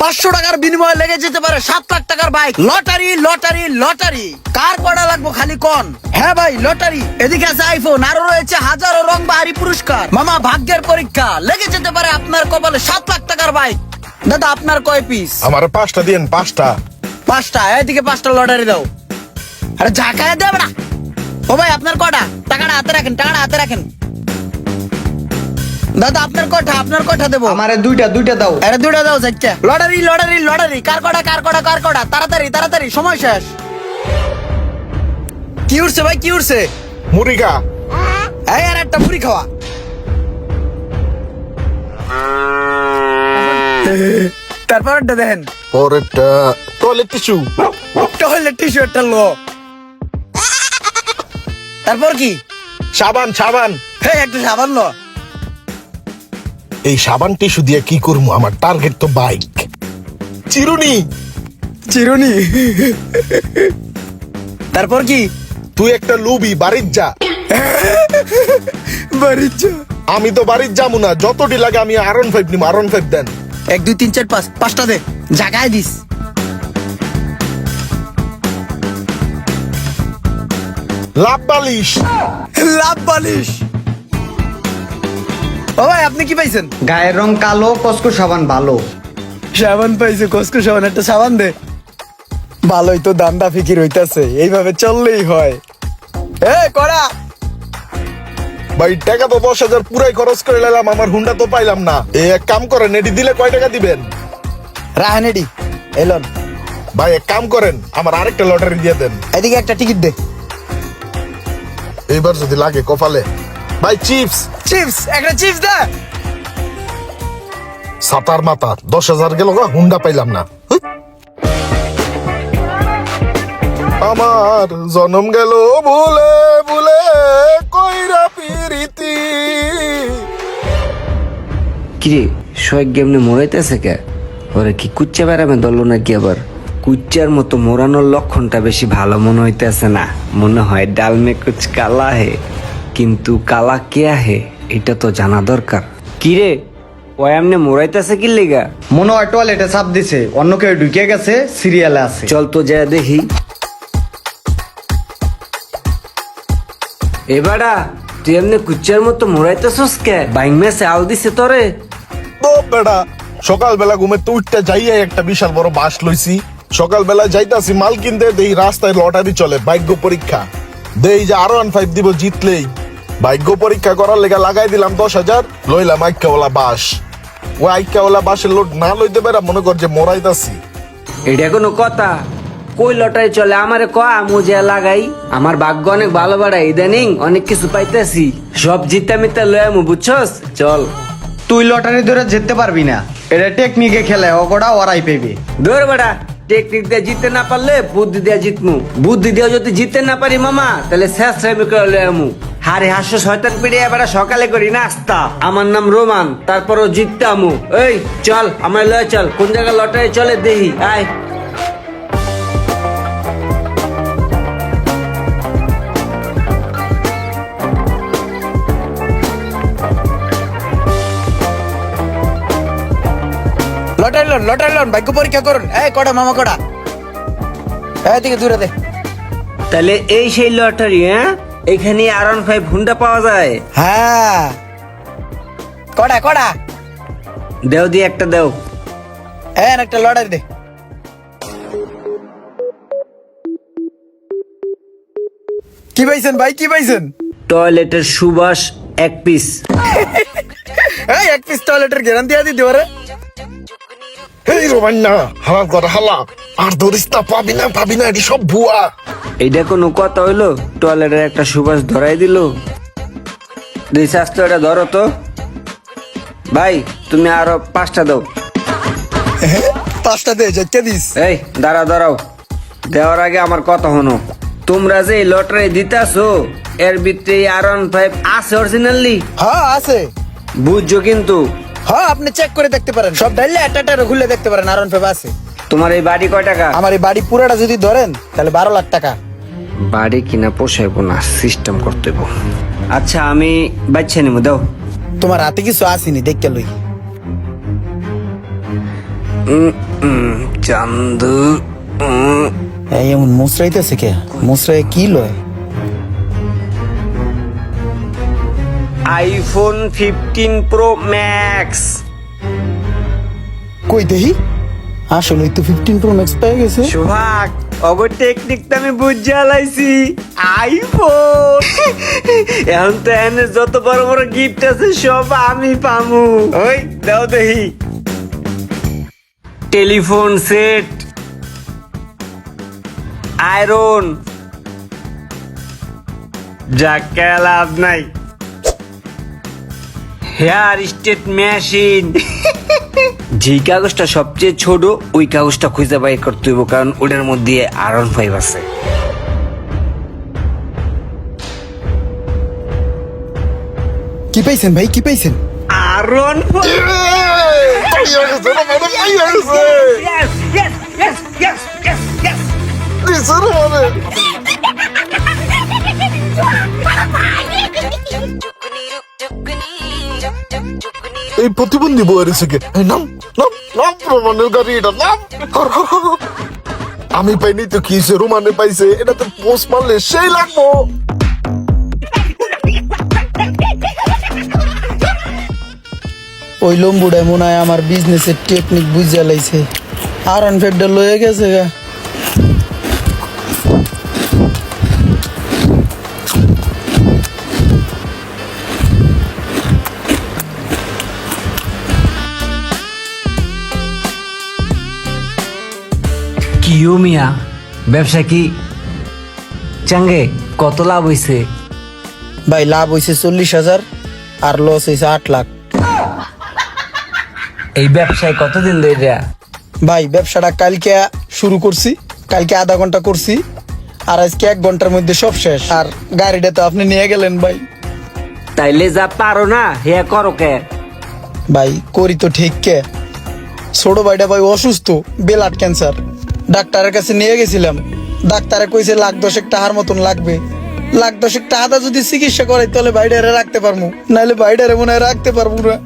পাঁচশো টাকার বিনিময়ে লেগে যেতে পারে সাত লাখ টাকার বাইক। Lottery lottery lottery. কার কটা লাগবো খালি কন? হ্যাঁ ভাই লটারি। এদিকে আছে আইফোন আরও রয়েছে হাজারো রং বাহারি পুরস্কার। মামা ভাগ্যের পরীক্ষা। লেগে যেতে পারে আপনার কপালে সাত লাখ টাকার বাইক। দাদা আপনার কয় পিস আমার পাঁচটা দিন পাঁচটা। পাঁচটা এদিকে পাঁচটা লটারি দাও। আরে ঝাঁকায় দেবে না। ও ভাই আপনার কটা? টাকাটা হাতে রাখেন টাকাটা হাতে রাখেন। দাদা আপনার কটা আপনার কটা দেবো? আমারে দুইটা দুইটা দাও। আরে দুটা দাও যাচ্ছে। Lottery lottery lottery. কার কটা কার কটা কার কটা তাড়াতাড়ি তাড়াতাড়ি সময় শেষ। কি উঠছে ভাই কি উঠছে মুরিগা এই আর একটা মুড়ি খাওয়া। তারপরটা দেখেন। পরেরটা টয়লেট টিস্যু টয়লেট টিস্যু একটা লো। তারপর কি? সাবান সাবান। হে একটা সাবান লো। এই সাবান টিস্যু দিয়ে কি করব? আমার টার্গেট তো বাইক চিরুনি! চিরুনি। তারপর কি? তুই একটা লুবি বাড়ির যা। বাড়ির যা। আমি তো বাড়ির যাব না। যতটি লাগে আমি আরন ফাইভ নিম আরন ফাইভ দেন। এক দুই তিন চার পাঁচ। পাঁচটা দে। জাগায় দিস। লাভ বালিশ। লাভ বালিশ। ও ভাই আপনি কি পাইছেন? গায়ের রং কালো কসকো সাবান ভালো। সাবান পাইছে কসকো সাবান একটা সাবান দে। ভালোই তো দান্দা ফিকির হইতাছে এইভাবে চললেই হয়। এ করা ভাই টাকা তো দশ হাজার পুরাই খরচ করে নিলাম আমার হুন্ডা তো পাইলাম না। এ এক কাম করেন এটি দিলে কয় টাকা দিবেন? রাহানেডি এলন ভাই এক কাম করেন আমার আরেকটা লটারি দিয়ে দেন। এদিকে একটা টিকিট দে। এইবার যদি লাগে কপালে। ভাই চিপস। চিপস একটা চিপস দে। সাতার মাথা দশ হাজার গেল গো, হুন্ডা পাইলাম না। আমার জনম গেল ভুলে ভুলে কইরা পিরিতি। কিরে শয়েক এমনি মরাইতেছে কে? ওরে কি কুচ্চা বেড়াবে দল নাকি আবার? কুচ্চার মতো মোরানোর লক্ষণটা বেশি ভালো মনে হইতেছে না। মনে হয় ডাল মে কুচ কালা হে কিন্তু কালা কে হে এটা তো জানা দরকার। কিরে ও এমনি মোরাইতেছে কি লেগা? মনে হয় টয়লেটে চাপ দিছে অন্য কেউ ঢুকে গেছে সিরিয়ালে আছে। চল তো যা দেখি। এবারা তুই এমনি কুচ্চার মতো মোরাইতেছস কে? বাইং মেসে আল দিছে তোরে। তো বেড়া সকালবেলা ঘুমে তো উঠতে যাইয়া একটা বিশাল বড় বাস লইছি। সকালবেলা যাইতাছি মাল কিনতে দেই রাস্তায় লটারি চলে ভাগ্য পরীক্ষা। দেই যে আরও ওয়ান ফাইভ দিব জিতলেই। ভাগ্য পরীক্ষা করার লেগে লাগাই দিলাম দশ হাজার লইলাম আইকাওয়ালা বাস। ও আইকাওয়ালা বাসের লোড না লইতে পারা মনে কর যে মরাইতাছি। এটা কোনো কথা। কই লটারি চলে? আমারে ক আমু যে লাগাই? আমার ভাগ্য অনেক ভালো বাড়াই ইদানিং অনেক কিছু পাইতেছি। সব জিতা মিতা লয় আমু বুঝছস? চল। তুই লটারি ধরে জিততে পারবি না। এটা টেকনিকে খেলে ওকটা ওরাই পেবে। দৌড় বেড়া টেকনিক দিয়ে জিততে না পারলে বুদ্ধি দিয়ে জিতমু। বুদ্ধি দিয়ে যদি জিততে না পারি মামা তাহলে শেষ টাইমে করে লয় আমু। হারে হাস্য শয়তান পিড়ে এবার সকালে করি নাস্তা। আমার নাম রোমান তারপরও জিততে আমু। এই চল আমার লয় চল কোন জায়গায় লটারি চলে দেহি আয়। লটারি লোন লটারি লোন ভাগ্য পরীক্ষা করুন। এই কটা মামা কটা? এদিকে দূরে দে। তাহলে এই সেই লটারি হ্যাঁ? এখানে আর ওয়ান ফাইভ হুন্ডা পাওয়া যায়। হ্যাঁ। কটা কটা? দেও দিয়ে একটা দেও। হ্যাঁ একটা লটারি দে। কি পাইছেন ভাই কি পাইছেন? টয়লেটের সুবাস এক পিস। এই এক পিস টয়লেটের গ্যারান্টি আদি দিও রে। এই রোমান্না হালাল কর হালা আর দরিস্তা পাবি না পাবি না এটি সব ভুয়া। এইটা কোনো কথা হইল? টয়লেটের একটা সুবাস ধরাই দিল। দুই স্বাস্থ্য এটা ধরো তো। ভাই তুমি আরও পাঁচটা দাও। পাঁচটা দে যেতে দিস। এই দাঁড়াও দাঁড়াও। দেওয়ার আগে আমার কথা হনো তোমরা যে লটারি দিতাছো এর ভিতরে আর ওয়ান ফাইভ আছে অরিজিনালি হ্যাঁ আছে। বুঝছ কিন্তু? হ্যাঁ আপনি চেক করে দেখতে পারেন। সব ডাইলে একটা একটা খুলে দেখতে পারেন আরন পেপ আছে। তোমার এই বাড়ি কয় টাকা? আমার এই বাড়ি পুরোটা যদি ধরেন তাহলে বারো লাখ টাকা। বাড়ি কিনা পোষাইব না সিস্টেম করতে আচ্ছা আমি বাচ্চা নিব দাও। তোমার হাতে কিছু আসেনি দেখতে লই। চান্দু এমন মুসরাইতেছে কে? মুসরাই কি লয়? IPhone fifteen pro max. কই দেহি? আসলে তো ফিফটিন প্রো ম্যাক্স পেয়ে গেছে। সোহাগ অব টেকনিক তো আমি বুঝে লাইছি আইফোন এখন তো এনে যত বড় বড় গিফট আছে সব আমি পামু। ওই দাও দেহি টেলিফোন সেট। আয়রন। যাকে লাভ নাই। Hair state machine. যে কাগজটা সবচেয়ে ছোট ওই কাগজটা খুঁজে বাই করতে হইব কারণ ওটার মধ্যে আরন ফাইভ আছে। কি পাইছেন ভাই? কি পাইছেন? আরন পাইয়া এই প্রতিবন্ধী বইয়ের থেকে। নাম নাম নাম প্রমাণের গাড়ি নাম। আমি পাইনি তো কি সে রুমানে পাইছে এটা তো পোস্ট মারলে সেই লাগবো। ওই লম্বুটাই মনে হয় আমার বিজনেসের টেকনিক বুঝে লাইছে। আর অনফেডটা লয়ে গেছে গা। কিও মিয়া ব্যবসা কি? চাঙ্গে কত লাভ হইছে? ভাই লাভ হয়েছে চল্লিশ হাজার আর লস হয়েছে আট লাখ। এই ব্যবসায় কতদিন ধরে ভাই ব্যবসাটা কালকে শুরু করছি কালকে আধা ঘণ্টা করছি আর আজকে এক ঘণ্টার মধ্যে সব শেষ। আর গাড়িটা তো আপনি নিয়ে গেলেন ভাই। তাইলে যা পারো না হে করো কে? ভাই করি তো ঠিক কে। ছোট ভাইটা ভাই অসুস্থ বেলাট ক্যান্সার। ডাক্তারের কাছে নিয়ে গেছিলাম। ডাক্তারে কইছে, লাখ দশেক টাকার মতন লাগবে। লাখ দশেক টাকা যদি চিকিৎসা করে তাহলে ভাইডারে রাখতে পারব নাহলে ভাইডারে মনে হয় রাখতে পারব না।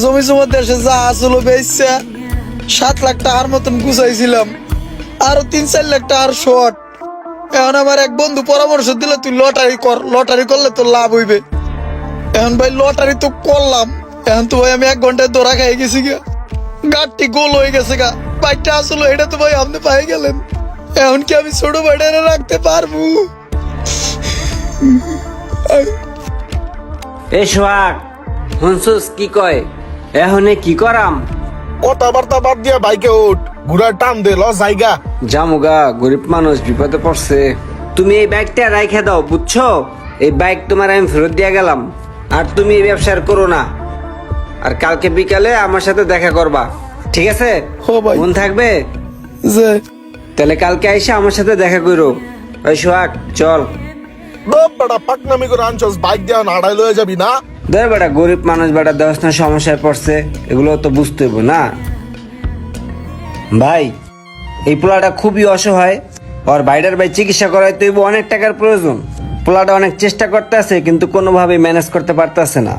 জমি জমা দেশে যা আসলো বেচা সাত লাখ টাকার মতন গুছাইছিলাম। আরও তিন, চার লাখ টাকার শর্ট এখন আমার এক বন্ধু পরামর্শ দিল, তুই লটারি কর, লটারি করলে তোর লাভ হইবে। এখন ভাই, লটারি তো করলাম। এখন তো ভাই, আমি এক ঘন্টায় দৌড়া খাই গেছি গা। গাড়টি গোল হয়ে গেছে গা। বাইকটা আসলো এটা তো ভাই আপনি পাই গেলেন। এখন কি আমি ছোট বাইটারে রাখতে পারব। এ সোহাগ হুনসুস কি কয়? এহনে কি করাম? কথাবার্তা বাদ দিয়া বাইকে উঠ ঘুরার টান দে ল জায়গা। জামুগা গরিব মানুষ বিপদে পড়ছে। তুমি এই বাইকটা রাইখে দাও বুঝছ? এই বাইক তোমার আমি ফেরত দিয়ে গেলাম। আর তুমি এই ব্যবসা আর করো না। আর কালকে বিকালে আমার সাথে দেখা করবা। ঠিক আছে? হো ভাই। মন থাকবে? যে। তাহলে কালকে এসে আমার সাথে দেখা করো। ওই সোহাগ চল। বেটা পাকনামি করে আনছস বাইক দিয়া লয়ে যাবি না? ধর বেটা গরিব মানুষ বেটা দশ না সমস্যায় পড়ছে এগুলো তো বুঝতে হইব না? ভাই এই পোলাটা খুবই অসহায়। ওর বাইরের ভাই চিকিৎসা করাই তৈব অনেক টাকার প্রয়োজন। পোলাটা অনেক চেষ্টা করতে আছে কিন্তু কোনোভাবে ম্যানেজ করতে পারতেছে না।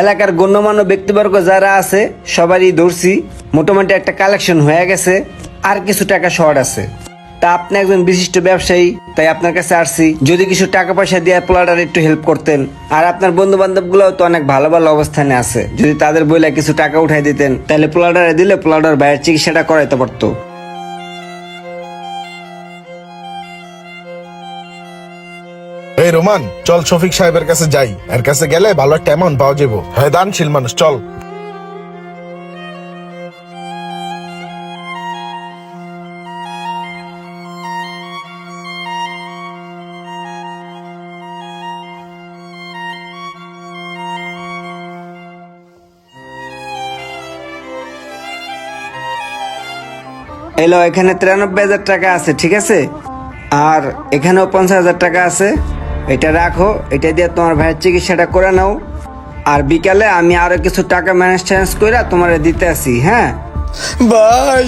এলাকার গণ্যমান্য ব্যক্তিবর্গ যারা আছে, সবারই ধরছি মোটামুটি একটা কালেকশন হয়ে গেছে, আর কিছু টাকা শর্ট আছে। তা আপনি একজন বিশিষ্ট ব্যবসায়ী, তাই আপনার কাছে আসছি। যদি কিছু টাকা পয়সা দিয়ে পোলাটার একটু হেল্প করতেন, আর আপনার বন্ধু বান্ধব তো অনেক ভালো ভালো অবস্থানে আছে। যদি তাদের বইলে কিছু টাকা উঠাই দিতেন, তাহলে পোলাটারে দিলে পোলাটার বাইরের চিকিৎসাটা করাইতে পারতো। এই রোমান, চল শফিক সাহেবের কাছে যাই। এর কাছে গেলে ভালো একটা অ্যামাউন্ট পাওয়া যাব হ্যাঁ দানশীল মানুষ, চল। এলো, এখানে তিরানব্বই হাজার টাকা আছে, ঠিক আছে? আর এখানেও পঞ্চাশ হাজার টাকা আছে। এটা রাখো, এটা দিয়ে তোমার ভাইয়ের চিকিৎসাটা করে নাও। আর বিকালে আমি আরও কিছু টাকা ম্যানেজ ট্যানেজ করে তোমার দিতে আসি হ্যাঁ? ভাই